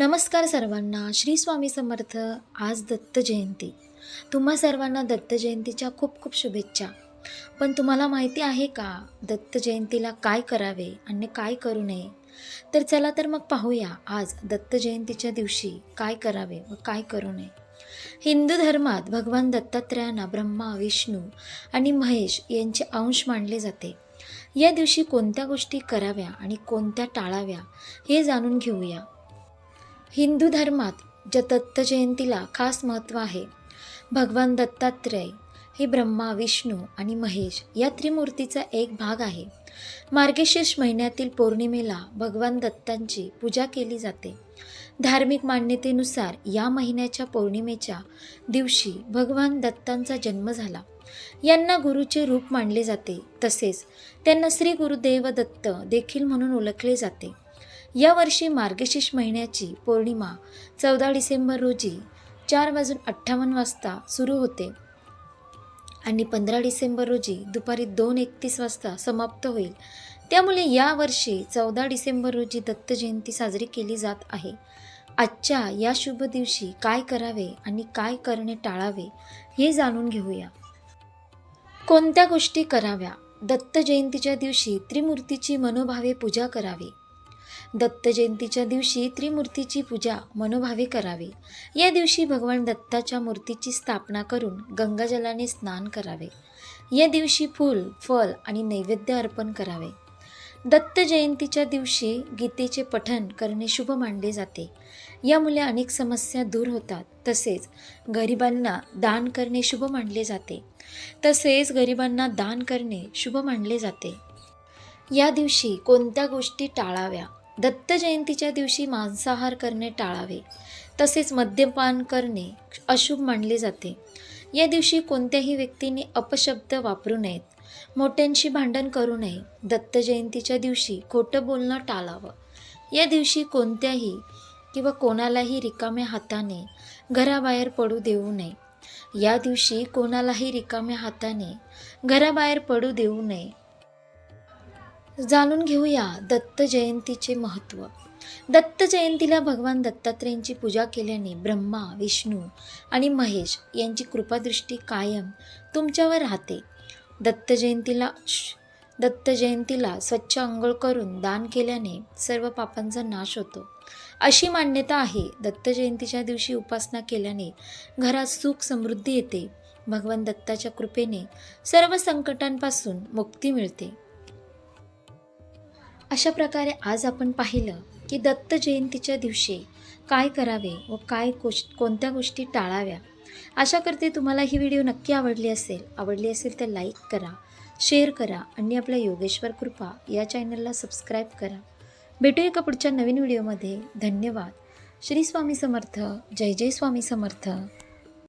नमस्कार सर्वांना श्री स्वामी समर्थ आज दत्त जयंती. तुम्हा सर्वांना दत्त जयंतीच्या खूप खूप शुभेच्छा. पण तुम्हाला माहिती आहे का दत्त जयंतीला काय करावे आणि काय करू नये? तर चला तर मग पाहूया आज दत्त जयंतीच्या दिवशी काय करावे व काय करू नये. हिंदू धर्मात भगवान दत्तात्रयांना ब्रह्मा विष्णू आणि महेश यांचे अंश मानले जाते. या दिवशी कोणत्या गोष्टी कराव्या आणि कोणत्या टाळाव्या हे जाणून घेऊया. हिंदू धर्मात ज दत्त जयंतीला खास महत्त्व आहे. भगवान दत्तात्रय हे ब्रह्मा विष्णू आणि महेश या त्रिमूर्तीचा एक भाग आहे. मार्गशीर्ष महिन्यातील पौर्णिमेला भगवान दत्तांची पूजा केली जाते. धार्मिक मान्यतेनुसार या महिन्याच्या पौर्णिमेच्या दिवशी भगवान दत्तांचा जन्म झाला. यांना गुरुचे रूप मानले जाते. तसेच त्यांना श्री गुरुदेव दत्त देखील म्हणून ओळखले जाते. यावर्षी मार्गशीर्ष महिन्याची पौर्णिमा चौदा डिसेंबर रोजी चार वाजून अठ्ठावन्न वाजता सुरू होते आणि पंधरा डिसेंबर रोजी दुपारी दोन एकतीस वाजता समाप्त होईल. त्यामुळे यावर्षी चौदा डिसेंबर रोजी दत्त जयंती साजरी केली जात आहे. आजच्या या शुभ दिवशी काय करावे आणि काय करणे टाळावे हे जाणून घेऊया. कोणत्या गोष्टी कराव्या? दत्त जयंतीच्या दिवशी त्रिमूर्तीची मनोभावे पूजा करावी. दत्त जयंतीच्या दिवशी त्रिमूर्तीची पूजा मनोभावे करावी. या दिवशी भगवान दत्ताच्या मूर्तीची स्थापना करून गंगाजलाने स्नान करावे. या दिवशी फूल फल आणि नैवेद्य अर्पण करावे. दत्त जयंतीच्या दिवशी गीतेचे पठण करणे शुभ मानले जाते. यामुळे अनेक समस्या दूर होतात. तसेच गरिबांना दान करणे शुभ मानले जाते. तसेच गरिबांना दान करणे शुभ मानले जाते. या दिवशी कोणत्या गोष्टी टाळाव्या? दत्त जयंतीच्या दिवशी मांसाहार करणे टाळावे. तसेच मद्यपान करणे अशुभ मानले जाते. या दिवशी कोणत्याही व्यक्तीने अपशब्द वापरू नयेत. मोठ्यांशी भांडण करू नये. दत्त जयंतीच्या दिवशी खोटं बोलणं टाळावं. या दिवशी कोणत्याही किंवा कोणालाही रिकाम्या हाताने घराबाहेर पडू देऊ नये. या दिवशी कोणालाही रिकाम्या हाताने घराबाहेर पडू देऊ नये. जाणून घेऊया दत्त जयंतीचे महत्त्व दत्त जयंतीला भगवान दत्तात्रेयांची पूजा केल्याने ब्रह्मा विष्णू आणि महेश यांची कृपादृष्टी कायम तुमच्यावर राहते. दत्त जयंतीला श- दत्त जयंतीला स्वच्छ अंघोळ करून दान केल्याने सर्व पापांचा नाश होतो. अशी मान्यता आहे दत्त जयंतीच्या दिवशी उपासना केल्याने घरात सुख समृद्धी येते. भगवान दत्ताच्या कृपेने सर्व संकटांपासून मुक्ती मिळते. अशा प्रकारे आज आपण पाहिलं की दत्त जयंतीच्या दिवशी काय करावे व काय गोष कोणत्या गोष्टी टाळाव्या आशा करते तुम्हाला ही व्हिडिओ नक्की आवडली असेल आवडली असेल तर लाईक करा शेअर करा आणि आपल्या योगेश्वर कृपा या चॅनलला सबस्क्राईब करा. भेटू एका पुढच्या नवीन व्हिडिओमध्ये. धन्यवाद. श्री स्वामी समर्थ. जय जय स्वामी समर्थ.